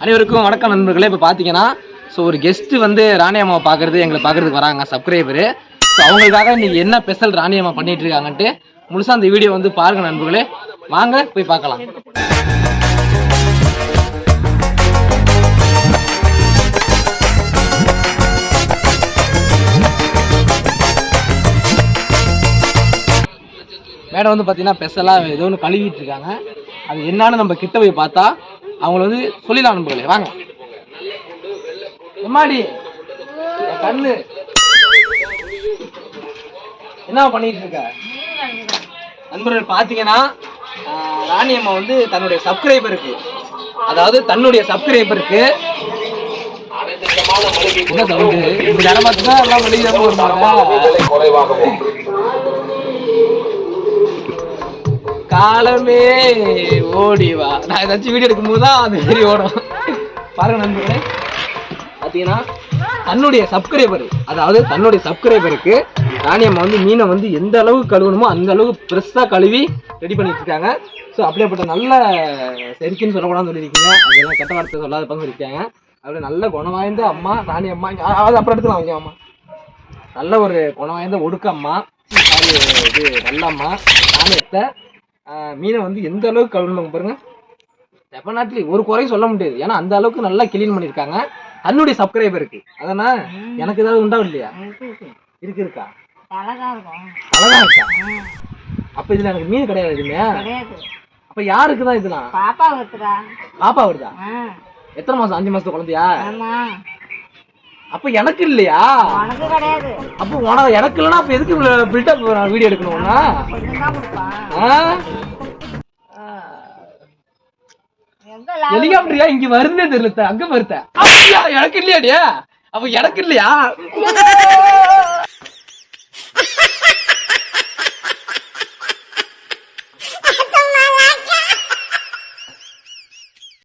அனைவருக்கும் வணக்கம் நண்பர்களே. இப்போ பார்த்தீங்கன்னா ஸோ ஒரு கெஸ்ட்டு வந்து ராணி அம்மாவை பார்க்குறது எங்களை பார்க்குறதுக்கு வராங்க சப்ஸ்கிரைபரு ஸோ அவங்களுக்காக இன்றைக்கி என்ன ஸ்பெஷல் ராணி அம்மா பண்ணிட்டு இருக்காங்கன்ட்டு முழுசாக அந்த வீடியோ வந்து பாருங்க நண்பர்களே. வாங்க போய் பார்க்கலாம். மேடம் வந்து பார்த்தீங்கன்னா ஸ்பெஷலாக ஏதோ ஒன்று கழுவிட்டு இருக்காங்க. அது என்னன்னு நம்ம கிட்ட போய் பார்த்தா அவங்கள வந்து சொல்லிடலாம் நண்பர்களே. வாங்க. எம்மாடி? கண்ணு. என்ன பண்ணிட்டு இருக்க நண்பர்கள் பார்த்தீங்கன்னா ராணி அம்மா வந்து தன்னுடைய சப்ஸ்கிரைபருக்கு அதாவது தன்னுடைய சப்ஸ்கிரைபருக்கு என்ன சவுண்டு? இந்த நேரம் பார்த்துதான் எல்லாம் வெளியே வருவாங்க. காலமே ஓடி வா. நான் ஏதாச்சும் வீடியோ எடுக்கும்போது தான் அது மாதிரி ஓடும். பாருங்க நண்பர்களே. பார்த்தீங்கன்னா தன்னுடைய சப்ஸ்கிரைபர் அதாவது தன்னுடைய சப்ஸ்கிரைபருக்கு ராணியம்மா வந்து மீனை வந்து எந்த அளவுக்கு கழுவணுமோ அந்த அளவுக்கு ஃப்ரெஷ்ஷாக கழுவி ரெடி பண்ணிட்டு இருக்காங்க. ஸோ அப்படியேப்பட்ட நல்ல செரிக்குன்னு சொல்லக்கூடாதுன்னு சொல்லியிருக்கீங்க. அதெல்லாம் கெட்ட வார்த்தை சொல்லாத சொல்லியிருக்காங்க அப்படியே நல்ல குணம் வாய்ந்த அம்மா ராணி அம்மா அதாவது அப்புறம் எடுத்துக்கலாம் அவங்க அம்மா நல்ல ஒரு குணம் வாய்ந்த ஒடுக்க அம்மா இது நல்ல அம்மா. நாணயத்தை மீனை வந்து எந்த அளவுக்கு கழுவணும் பாருங்க. டெஃபினெட்லி ஒரு குறையும் சொல்ல முடியாது. ஏன்னா அந்த அளவுக்கு நல்லா கிளீன் பண்ணியிருக்காங்க. தன்னுடைய சப்ஸ்கிரைபருக்கு அதனா எனக்கு ஏதாவது உண்டா இல்லையா? இருக்கு இருக்கா? அழகா இருக்கா? அப்ப இதுல எனக்கு மீன் கிடையாது கிடையாது. அப்ப யாருக்கு தான் இதெல்லாம்? பாப்பா வருதுடா பாப்பா வருதா எத்தனை மாசம்? அஞ்சு மாசத்து குழந்தையா? அப்ப எனக்கு இல்லையா? உனக்கு கிடையாது. அப்ப உனக்கு எனக்கு இல்லைன்னா அப்ப எதுக்கு பில்டப் வீடியோ எடுக்கணும்னா? ஹெலிகாப்டரியா இங்க வருந்தே தெரியல அங்க வருத்த எனக்கு இல்லையாடியா அப்ப எனக்கு இல்லையா?